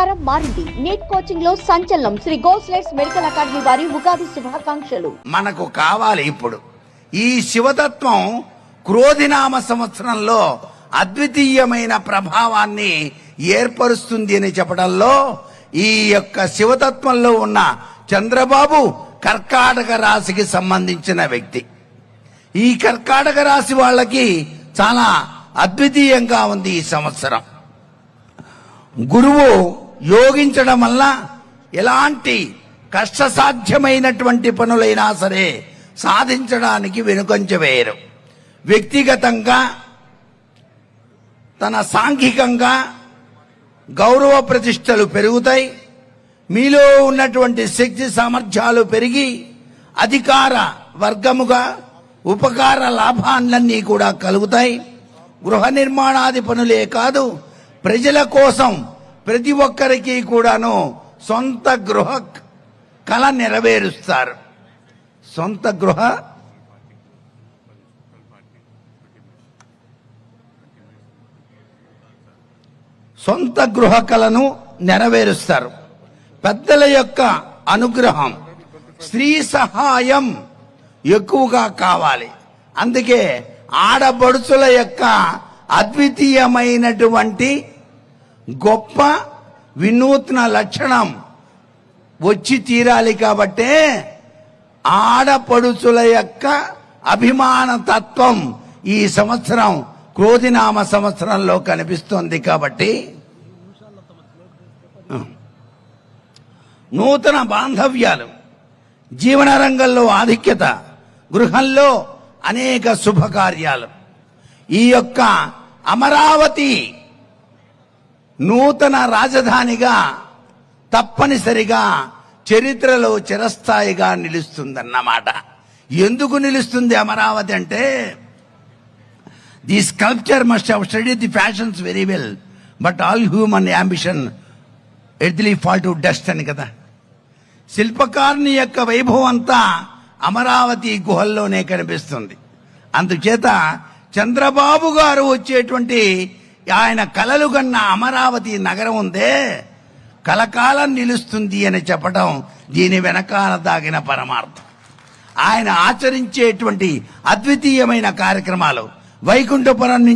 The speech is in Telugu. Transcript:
ప్రచారం మారింది. నీట్ కోచింగ్లో సంచలనం. శ్రీ గోస్లెట్స్ మెడికల్ అకాడమీ వారి ఉగాది శుభాకాంక్షలు. మనకు కావాలి ఇప్పుడు. ఈ శివతత్వం క్రోధినామ సంవత్సరంలో అద్వితీయమైన ప్రభావాన్ని ఏర్పరుస్తుంది అని చెప్పడంలో ఈ యొక్క శివతత్వంలో ఉన్న చంద్రబాబు కర్కాటక రాశికి సంబంధించిన వ్యక్తి. ఈ కర్కాటక రాశి వాళ్ళకి చాలా అద్వితీయంగా ఉంది ఈ సంవత్సరం. గురువు యోగించడం వల్ల ఎలాంటి కష్టసాధ్యమైనటువంటి పనులైనా సరే సాధించడానికి వెనుకంజ వేయరు. వ్యక్తిగతంగా తన సాంఘికంగా గౌరవ ప్రతిష్టలు పెరుగుతాయి. మీలో ఉన్నటువంటి శక్తి సామర్థ్యాలు పెరిగి అధికార వర్గముగా ఉపకార లాభాలన్నీ కూడా కలుగుతాయి. గృహ నిర్మాణాది పనులే కాదు ప్రజల కోసం ప్రతి ఒక్కరికి కూడాను సొంత గృహ కళ నెరవేరుస్తారు. సొంత గృహ సొంత గృహ కళను నెరవేరుస్తారు. పెద్దల యొక్క అనుగ్రహం స్త్రీ సహాయం ఎక్కువగా కావాలి. అందుకే ఆడబడుచుల యొక్క అద్వితీయమైనటువంటి గొప్ప వినూత్న లక్షణం వచ్చి తీరాలి కాబట్టే ఆడపడుచుల యొక్క అభిమాన తత్వం ఈ సంవత్సరం క్రోధినామ సంవత్సరంలో కనిపిస్తోంది కాబట్టి నూతన బాంధవ్యాలు జీవన రంగంలో ఆధిక్యత గృహంలో అనేక శుభకార్యాలు. ఈ యొక్క అమరావతి నూతన రాజధానిగా తప్పనిసరిగా చరిత్రలో చిరస్థాయిగా నిలుస్తుందన్నమాట. ఎందుకు నిలుస్తుంది అమరావతి అంటే the sculpture must have study the fashions very well but all human ambition idly fall to dust అని కదా. శిల్పకారుని యొక్క వైభవం అంతా అమరావతి గుహల్లోనే కనిపిస్తుంది. అందుచేత చంద్రబాబు గారు వచ్చేటువంటి ఆయన కలలు కన్న అమరావతి నగరం ఉందే కలకాలం నిలుస్తుంది అని చెప్పడం దీని వెనకాల దాగిన పరమార్థం. ఆయన ఆచరించేటువంటి అద్వితీయమైన కార్యక్రమాలు వైకుంఠపురం నుంచి